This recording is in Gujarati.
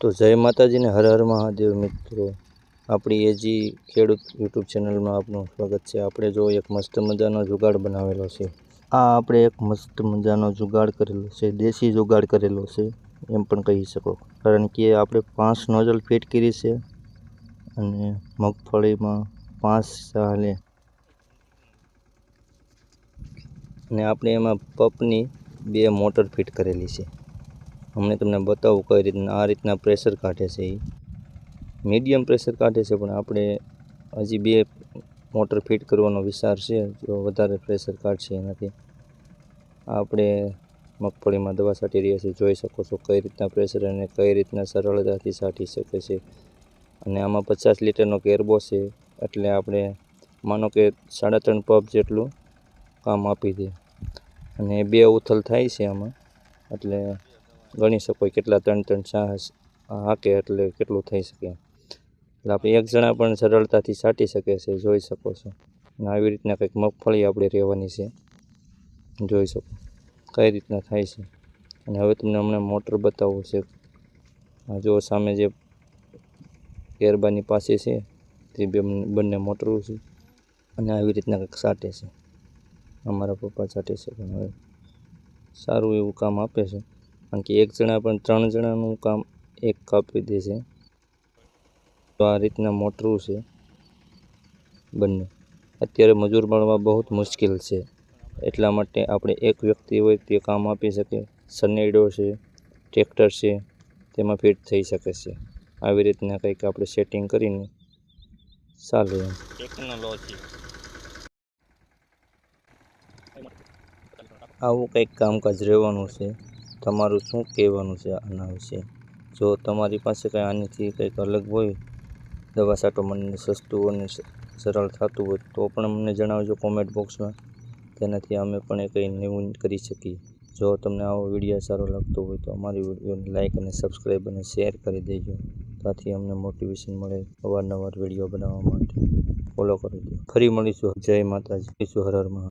તો જય માતાજીને હર હર મહાદેવ મિત્રો. આપણી એજી ખેડૂત યુટ્યુબ ચેનલમાં આપનું સ્વાગત છે. આપણે જો એક મસ્ત મજાનો જુગાડ બનાવેલો છે. આ આપણે એક મસ્ત મજાનો જુગાડ કરેલો છે. દેશી જુગાડ કરેલો છે, એમ પણ કહી શકો. કારણ કે આપણે પાંચ નોઝલ ફિટ કરી છે અને મગફળીમાં પાંચ ચાલે અને આપણે એમાં પપની બે મોટર ફિટ કરેલી છે. હમણાં તમને બતાવું કઈ રીતના આ રીતના પ્રેશર કાઢે છે એ મીડિયમ પ્રેશર કાઢે છે, પણ આપણે હજી બે મોટર ફિટ કરવાનો વિચાર છે, જો વધારે પ્રેશર કાઢશે એનાથી. આપણે મગફળીમાં દવા છાંટી રહ્યા છીએ, જોઈ શકો છો કઈ રીતના પ્રેશર અને કઈ રીતના સરળતાથી છાંટી શકે છે. અને આમાં પચાસ લીટરનો કેરબો છે, એટલે આપણે માનો કે સાડા ત્રણ પબ જેટલું કામ આપી દે. અને બે ઉથલ થાય છે આમાં, એટલે ગણી શકો કેટલા ત્રણ ત્રણ સાહસ હાકે એટલે કેટલું થઈ શકે. એટલે આપણે એક જણા પણ સરળતાથી છાંટી શકે છે, જોઈ શકો છો. અને આવી રીતના કંઈક મગફળી આપણે રહેવાની છે, જોઈ શકો. કઈ રીતના થાય છે. અને હવે તમને હમણાં મોટર બતાવવું છે. આ જો સામે જે ગેરબાની પાસે છે, તે બે બંને મોટરો છે. અને આવી રીતના કંઈક સાટે છે. અમારા પપ્પા સાટે છે પણ હવે સારું એવું કામ આપે છે. કારણ કે એક જણા પણ ત્રણ જણાનું કામ એક કાપી દે છે. તો આ રીતના મોટરું છે બંને. અત્યારે મજૂર મળવા બહુ જ મુશ્કેલ છે. એટલા માટે આપણે એક વ્યક્તિ હોય તે કામ આપી શકે. સનેડો છે ટ્રેક્ટર છે તેમાં ફિટ થઈ શકે છે. આવી રીતના કંઈક આપણે સેટિંગ કરીને ચાલે એમ. ટેકનોલોજી. આવું કંઈક કામકાજ રહેવાનું છે. તમારું શું કહેવાનું છે આના વિશે? જો તમારી પાસે કંઈ આનાથી કંઈક અલગ હોય, દવા સાટો મને સસ્તું અને સરળ થતું હોય, તો પણ અમને જણાવજો કોમેન્ટ બોક્સમાં તેનાથી અમે પણ એ કંઈ નવું કરી શકીએ. જો તમને આવો વીડિયો સારો લાગતો હોય તો અમારી વિડીયોને લાઇક અને સબસ્ક્રાઈબ અને શેર કરી દેજો. ત્યાંથી અમને મોટિવેશન મળે અવારનવાર વીડિયો બનાવવા માટે. ફોલો કરી દો ફરી મળીશું. જય માતાજી. હર હર મહાદેવ.